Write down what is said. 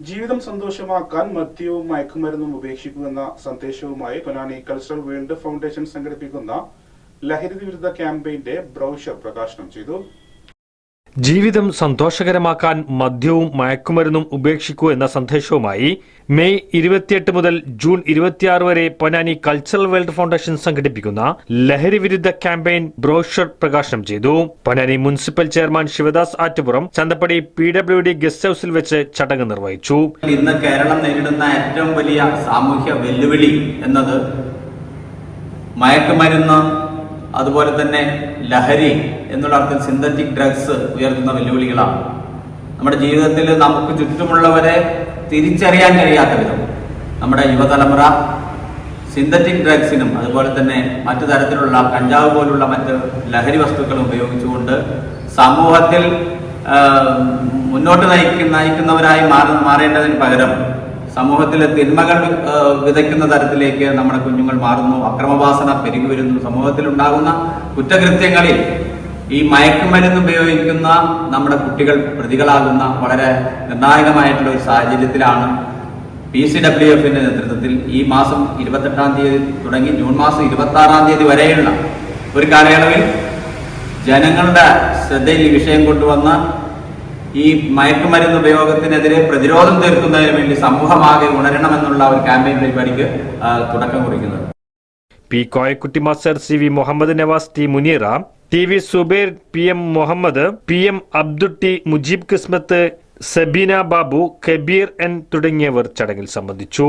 ജീവിതം സന്തോഷമാക്കാൻ മദ്യവും മയക്കുമരുന്നും ഉപേക്ഷിക്കുമെന്ന സന്ദേശവുമായി പൊന്നാനി കൾച്ചറൽ വേൾഡ് ഫൗണ്ടേഷൻ സംഘടിപ്പിക്കുന്ന ലഹരി വിരുദ്ധ ക്യാമ്പയിന്റെ ബ്രൗഷർ പ്രകാശനം ചെയ്തു. ജീവിതം സന്തോഷകരമാക്കാൻ മദ്യവും മയക്കുമരുന്നും ഉപേക്ഷിക്കൂ എന്ന സന്ദേശവുമായി മെയ് ഇരുപത്തിയെട്ട് മുതൽ ജൂൺ ഇരുപത്തിയാറ് വരെ പൊന്നാനി കൾച്ചറൽ വേൾഡ് ഫൗണ്ടേഷൻ സംഘടിപ്പിക്കുന്ന ലഹരി വിരുദ്ധ ക്യാമ്പയിൻ ബ്രോഷർ പ്രകാശനം ചെയ്തു. Ponnani municipal chairman Sivadas Attupuram Chanthappadi P W D guest ഹൌസിൽ വെച്ച് ചടങ്ങ് നിർവഹിച്ചു. ഇന്ന് കേരളം നേരിടുന്ന ഏറ്റവും വലിയ സാമൂഹ്യ വെല്ലുവിളി എന്നത് മയക്കുമരുന്ന് അതുപോലെ തന്നെ ലഹരി എന്നുള്ള അർത്ഥത്തിൽ സിന്തറ്റിക് ഡ്രഗ്സ് ഉയർത്തുന്ന വെല്ലുവിളികളാണ്. നമ്മുടെ ജീവിതത്തിൽ നമുക്ക് ചുറ്റുമുള്ളവരെ തിരിച്ചറിയാൻ കഴിയാത്ത വിധം നമ്മുടെ യുവതലമുറ സിന്തറ്റിക് ഡ്രഗ്സിനും അതുപോലെ തന്നെ മറ്റു തരത്തിലുള്ള കഞ്ചാവ് പോലുള്ള മറ്റ് ലഹരി വസ്തുക്കളും ഉപയോഗിച്ചുകൊണ്ട് സമൂഹത്തിൽ മുന്നോട്ട് നയിക്കുന്ന നയിക്കുന്നവരായി മാറി മാറേണ്ടതിന് പകരം സമൂഹത്തിലെ തിന്മകൾ വിതയ്ക്കുന്ന തരത്തിലേക്ക് നമ്മുടെ കുഞ്ഞുങ്ങൾ മാറുന്നു അക്രമവാസന പെരുകി വരുന്നു. സമൂഹത്തിൽ ഉണ്ടാകുന്ന കുറ്റകൃത്യങ്ങളിൽ ഈ മയക്കുമരുന്ന് ഉപയോഗിക്കുന്ന നമ്മുടെ കുട്ടികൾ പ്രതികളാകുന്ന വളരെ നിർണായകമായിട്ടുള്ള ഒരു സാഹചര്യത്തിലാണ് പി സി ഡബ്ല്യു എഫിന്റെ നേതൃത്വത്തിൽ ഈ മാസം ഇരുപത്തെട്ടാം തീയതി തുടങ്ങി ജൂൺ മാസം ഇരുപത്തി ആറാം തീയതി വരെയുള്ള ഒരു കാലയളവിൽ ജനങ്ങളുടെ ശ്രദ്ധയിൽ ഈ വിഷയം കൊണ്ടുവന്ന് ഈ മയക്കുമരുന്ന് ഉപയോഗത്തിനെതിരെ പ്രതിരോധം തീർക്കുന്നതിന് വേണ്ടി സമൂഹമാകെ ഉണരണമെന്നുള്ള ഒരു ക്യാമ്പയിൻ പരിപാടിക്ക് തുടക്കം കുറിക്കുന്നത് P Koyakutty master C V Muhammad Navas T Muneera T V Zubair P M Muhammad P M Abdutty Mujeeb Kismath Sabeena Babu Kabeer N തുടങ്ങിയവർ ചടങ്ങിൽ സംബന്ധിച്ചു.